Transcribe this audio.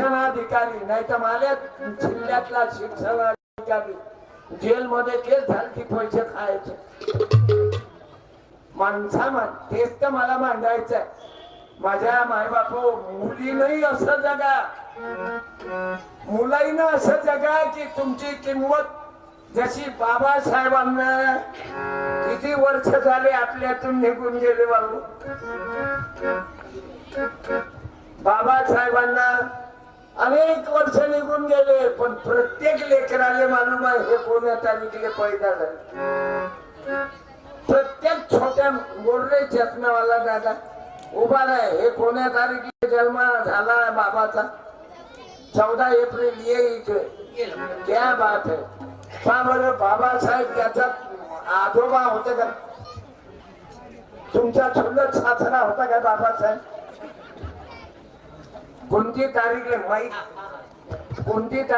शिक्षणाधिकारी नाही तर मला जिल्ह्यातला शिक्षणाधिकारी. जेलमध्ये केस झाले की पैसे खायचे. माणसा मान तेच तर मला मांडायचंय. माझ्या मायबाप मुलीनही असं जगा. मुलाईनं असं जगा की तुमची किंमत जशी बाबासाहेबांना किती वर्ष झाले आपल्यातून निघून गेले बाबू. बाबासाहेबांना अनेक वर्ष निघून गेले पण प्रत्येक लेकराले मालूम आहे हे कोण्या तारीखले पैदा झाले प्रत्येक छोट्या बोलले चष्म्यावाला दादा उभा नाही हे कोण्या तारीखले जन्म झाला बाबाचा? चौदा एप्रिल ये इकडे क्या बात है. का बरं बाबासाहेब त्याचा आजोबा होते का? तुमचा चुलत सासरा होता का बाबासाहेब? कोणती तारीख माहीत कोणती तारीख